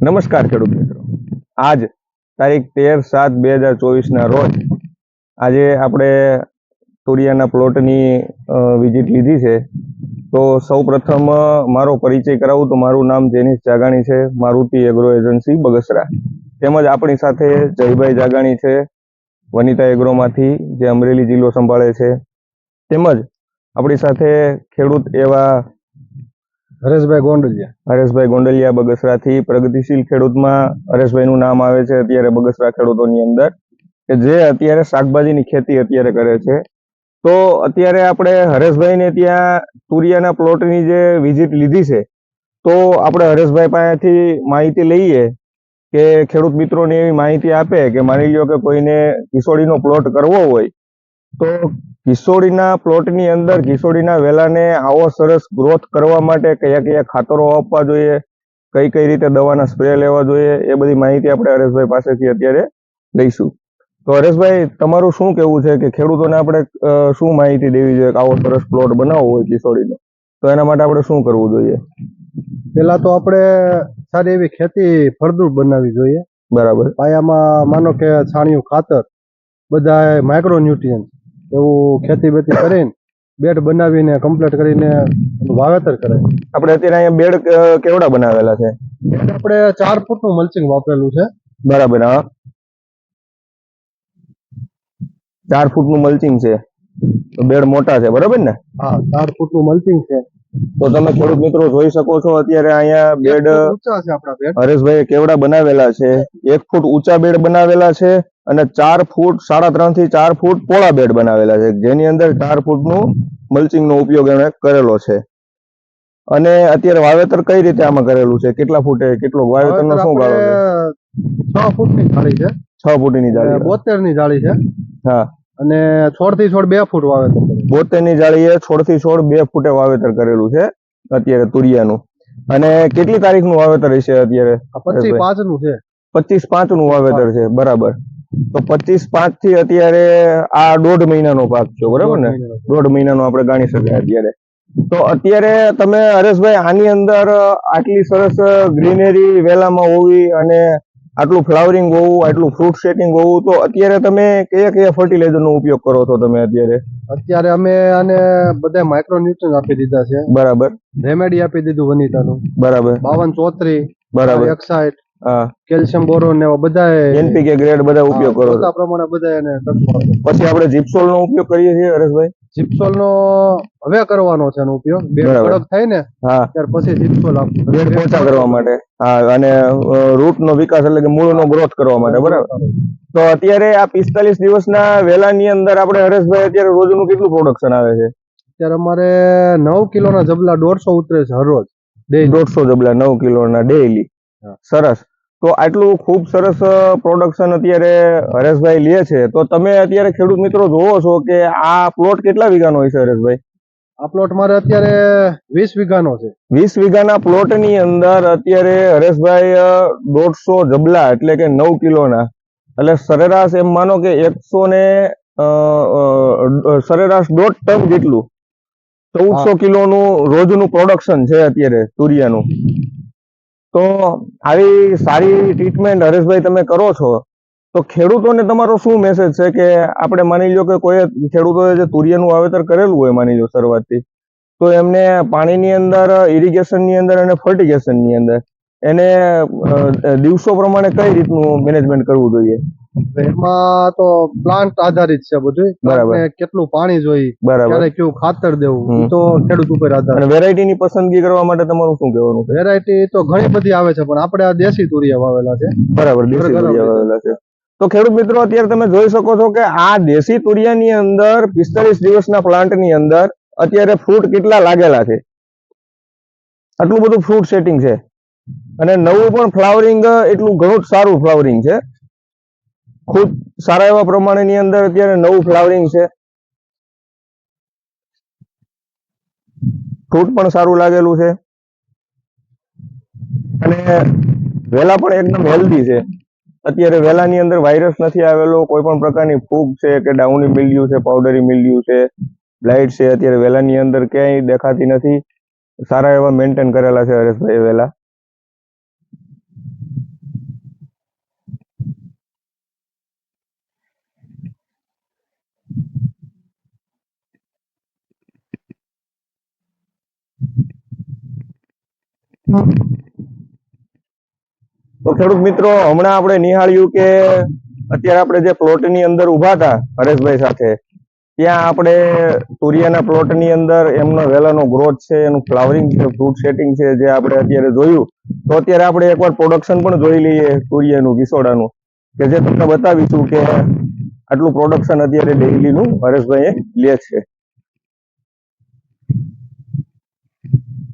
નમસ્કાર ખેડૂત મિત્રો. આજ તારીખ તેર સાત બે હજાર ચોવીસના રોજ આજે આપણે તુરિયાના પ્લોટની વિઝિટ લીધી છે. તો સૌ પ્રથમ મારો પરિચય કરાવું તો મારું નામ જેનિસ જાગાણી છે. Maruti agro agency Bagasara. તેમજ આપણી સાથે જયભાઈ જાગાણી છે, વનિતા એગ્રોમાંથી, જે અમરેલી જિલ્લો સંભાળે છે. તેમજ આપણી સાથે ખેડૂત એવા હરેશભાઈ ગોંડલિયા. હરેશભાઈ ગોંડલિયા બગસરાથી પ્રગતિશીલ ખેડૂતમાં હરેશભાઈનું નામ આવે છે અત્યારે બગસરા ખેડૂતોની અંદર, કે જે અત્યારે શાકભાજીની ખેતી અત્યારે કરે છે. તો અત્યારે આપણે હરેશભાઈને ત્યાં તુરિયાના પ્લોટની જે વિઝિટ લીધી છે, તો આપણે હરેશભાઈ પાસેથી માહિતી લઈએ કે ખેડૂત મિત્રોને એવી માહિતી આપે કે માની લો કે કોઈને કિશોરીનો પ્લોટ કરવો હોય તો કિશોરીના પ્લોટની અંદર કિશોરીના વેલાને આવો સરસ ગ્રોથ કરવા માટે કયા કયા ખાતરો આપવા જોઈએ કઈ કઈ રીતે દવાના સ્પ્રે લેવા જોઈએ એ બધી માહિતી આપણે હરેશભાઈ પાસેથી અત્યારે લઈશું. તો હરેશભાઈ તમારું શું કેવું છે કે ખેડૂતોને આપણે શું માહિતી દેવી જોઈએ કે આવો સરસ પ્લોટ બનાવવો હોય કિશોરીનો? તો એના માટે આપણે શું કરવું જોઈએ? પેલા તો આપણે સારી એવી ખેતી ફળદ્રુપ બનાવવી જોઈએ. બરાબર. પાયામાં માનો કે છાણિયું ખાતર બધા માઇક્રો ન્યુટ્રિયન્ટ એવું ખેતી બેતી કરીને બેડ બનાવીને કમ્પ્લીટ કરીને વાવેતર કરાય આપણે અત્યારે અહીંયા બેડ કેવડા બનાવેલા છે? આપણે ચાર ફૂટનું મલ્ચિંગ વાપરેલું છે. બરાબર હા. ચાર ફૂટનું મલ્ચિંગ છે. તો બેડ મોટા છે બરાબર ને? હા ચાર ફૂટનું મલ્ચિંગ છે. તો તમે ખેડૂત મિત્રો જોઈ શકો છો અત્યારે અહીંયા બેડ ઊંચા છે આપણા બેડ. હરેશભાઈ કેવડા બનાવેલા છે? એક ફૂટ ઊંચા બેડ બનાવેલા છે. અને ચાર ફૂટ સાડા ત્રણથી ચાર ફૂટ પોળા બેડ બનાવેલા છે. જેની અંદર ચાર ફૂટનું મલ્ચિંગ નો ઉપયોગ એમણે કરેલો છે. અને અત્યારે વાવેતર કઈ રીતે આમાં કરેલું છે? કેટલા ફૂટે કેટલો વાવેતર નો શું ગાળો છે? ફૂટની જાળી છે. છ ફૂટની જાળી બોતેરની જાળી છે. હા. અને છોડથી છોડ બે ફૂટ વાવેતર. બોતેરની જાળીએ છોડથી છોડ બે ફૂટે વાવેતર કરેલું છે અત્યારે તુરિયાનું. અને કેટલી તારીખનું વાવેતર હશે અત્યારે? પચીસ પાંચનું છે. પચીસ પાંચનું વાવેતર છે. બરાબર. તો પચીસ પાંચથી અત્યારે આ દોઢ મહિનાનો પાક છે બરાબર ને? દોઢ મહિનાનો આપણે ગાણી શકાય અત્યારે. તો અત્યારે તમે હરેશભાઈ આની અંદર આટલી સરસ ગ્રીનરી વેલામાં હોવી અને આટલું ફ્લાવરિંગ હોવું આટલું ફ્રૂટ સેટિંગ હોવું તો અત્યારે તમે કયા કયા ફર્ટિલાઇઝર નો ઉપયોગ કરો છો તમે અત્યારે? અત્યારે અમે આને બધા માઇક્રો ન્યુટ્રન આપી દીધા છે. બરાબર. રેમેડી આપી દીધું વનિતાનું. બરાબર. બાવન ચોત્રી બરાબર. એક્સાઇટ કેલ્શિયમ બોરોન ને બધા એનપીકે ગ્રેડ બધા ઉપયોગ કરો છો. પ્રમાણે બધા એને પછી આપણે જીપ્સોલ નો ઉપયોગ કરીએ છીએ હરેશભાઈ? જીપ્સોલ નો હવે કરવાનો છે એનો ઉપયોગ. બે કડક થાય ને હા. ત્યાર પછી જીપ્સોલ આપવું. બેડ પોચા કરવા માટે. હા અને રૂટ નો વિકાસ એટલે કે મૂળ નો ગ્રોથ કરવા માટે બરાબર. તો અત્યારે આ પિસ્તાલીસ દિવસના વેલાની અંદર આપણે હરેશભાઈ અત્યારે રોજનું કેટલું પ્રોડક્શન આવે છે? અત્યારે અમારે નવ કિલોના જબલા દોઢસો ઉતરે છે હરરોજ દોઢસો જબલા નવ કિલોના ડેઈલી. સરસ. તો આટલું ખૂબ સરસ પ્રોડક્શન અત્યારે હરેશભાઈ લે છે. તો તમે અત્યારે ખેડૂત મિત્રો જોવો છો કે આ પ્લોટ કેટલા વીઘાનો હોય છે હરેશભાઈ? આ પ્લોટ મારે અત્યારે વીસ વીઘાનો છે. વીસ વીઘાના પ્લોટની અંદર અત્યારે હરેશભાઈ દોઢસો જબલા એટલે કે નવ કિલોના. એટલે સરેરાશ એમ માનો કે એકસો ને સરેરાશ દોઢ ટન જેટલું. ચૌદસો કિલોનું રોજનું પ્રોડક્શન છે અત્યારે તુરિયાનું તો આવી સારી ટ્રીટમેન્ટ હરેશભાઈ તમે કરો છો, તો ખેડૂતોને તમારો શું મેસેજ છે કે આપણે માની લો કે કોઈ ખેડૂતોએ જે તુરિયાનું વાવેતર કરેલું હોય માની લો શરૂઆતથી, તો એમને પાણીની અંદર ઇરિગેશનની અંદર અને ફર્ટિગેશનની અંદર એને દિવસો પ્રમાણે કઈ રીતનું મેનેજમેન્ટ કરવું જોઈએ? એમાં તો પ્લાન્ટ આધારિત છે બધું બરાબર. કેટલું પાણી જોઈ બરાબર. કેવું ખાતર દેવું તો ખેડૂત ઉપર આધાર વેરાયટી ની પસંદગી કરવા માટે તમારું શું કહેવાનું વેરાયટી તો ઘણી બધી આવે છે પણ આપણે આ દેશી તુરિયા વાવેલા છે. બરાબર દેશી તુરિયા વાવેલા છે. તો ખેડૂત મિત્રો અત્યારે તમે જોઈ શકો છો કે આ દેશી તુરિયાની અંદર પિસ્તાલીસ દિવસના પ્લાન્ટની અંદર અત્યારે ફ્રૂટ કેટલા લાગેલા છે? આટલું બધું ફ્રૂટ સેટિંગ છે. અને નવું પણ ફ્લાવરિંગ એટલું ઘણું જ સારું ફ્લાવરિંગ છે. ખૂબ સારા એવા પ્રમાણેની અંદર અત્યારે નવું ફ્લાવરિંગ છે. ફ્રૂટ પણ સારું લાગેલું છે. અને વેલા પણ એકદમ હેલ્ધી છે. અત્યારે વેલાની અંદર વાયરસ નથી આવેલો, કોઈ પણ પ્રકારની ફૂગ છે કે ડાઉની મિલ્યુ છે પાવડરી મિલ્ડ્યુ છે બ્લાઇટ છે, અત્યારે વેલાની અંદર ક્યાંય દેખાતી નથી. સારા એવા મેન્ટેન કરેલા છે હરેશભાઈ વેલા. તો ખેડૂત મિત્રો, હમણાં આપણે નિહાળ્યું કે અત્યારે આપણે જે પ્લોટની અંદર ઊભા હતા હરેશભાઈ સાથે, ત્યાં આપણે સૂર્યના પ્લોટની અંદર એમનો વેલાનો ગ્રોથ છે, એનું ફ્લાવરિંગ છે, ફ્રૂટ સેટિંગ છે, જે આપણે અત્યારે જોયું તો અત્યારે આપણે એકવાર પ્રોડક્શન પણ જોઈ લઈએ સૂર્યનું કિસોડાનું કે જે તમને બતાવીશું કે આટલું પ્રોડક્શન અત્યારે ડેઇલી નું હરેશભાઈ લે છે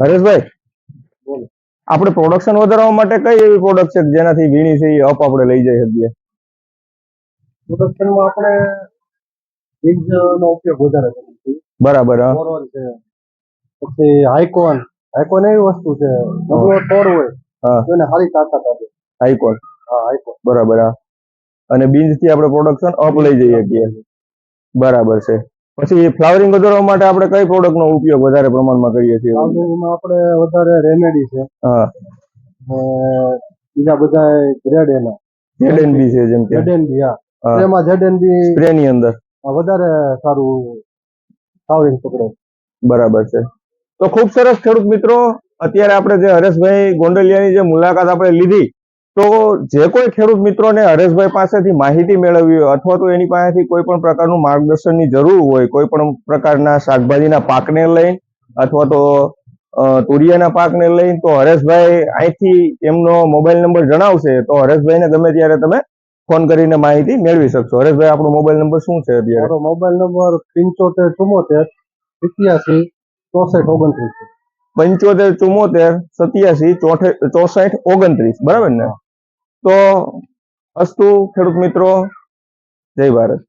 હરેશભાઈ. આપણે પ્રોડક્શન વધારવા માટે કઈ એવી પ્રોડક્ટ છે જેનાથી વીણી છે એ અપ આપણે લઈ જઈ શકીએ? પ્રોડક્શનમાં આપણે બીજનો ઉપયોગ વધારે કરીએ બરાબર છે પછી હાઇકોન હાઇકોન એવી વસ્તુ છે નબળો છોડ હોય એને સારી તાકાત આપે. હાઈકોન હા હાઇકોન બરાબર અને બીજથી આપણે પ્રોડક્શન અપ લઈ જઈ શકીએ. બરાબર છે. પછી ફ્લાવરિંગ વધારવા માટે આપણે કઈ પ્રોડક્ટ નો ઉપયોગ વધારે પ્રમાણમાં કરીએ છીએ? આપણે વધારે રેમેડી છે. હા. બીજા બધા ગ્રેડ એના. ઝેડ એન બી છે જેમ કે. ઝેડએનબી હા. હા. એમાં ઝેડએનબી સ્પ્રે ની અંદર. વધારે સારું ફ્લાવરિંગ પકડે. બરાબર છે. તો ખૂબ સરસ ખેડૂત મિત્રો અત્યારે આપણે જે હરેશભાઈ ગોંડલિયાની જે મુલાકાત આપણે લીધી તો જે કોઈ ખેડૂત મિત્રોને હરેશભાઈ પાસેથી માહિતી મેળવવી હોય અથવા તો એની પાસેથી કોઈ પણ પ્રકારનું માર્ગદર્શનની જરૂર હોય કોઈ પણ પ્રકારના શાકભાજીના પાકને લઈને અથવા તો તુરિયાના પાકને લઈને તો હરેશભાઈ અહીંથી એમનો મોબાઈલ નંબર જણાવશે તો હરેશભાઈને ગમે ત્યારે તમે ફોન કરીને માહિતી મેળવી શકશો. હરેશભાઈ આપણો મોબાઈલ નંબર શું છે અત્યારે? મોબાઈલ નંબર પંચોતેર ચુમ્મોતેર સિત્યાસી ચોસઠ ઓગણત્રીસ પંચોતેર ચુમ્મોતેર સત્યાસી ચોસઠ ઓગણત્રીસ બરાબર ને? તો અસ્તુ ખેડૂત મિત્રો જય ભારત.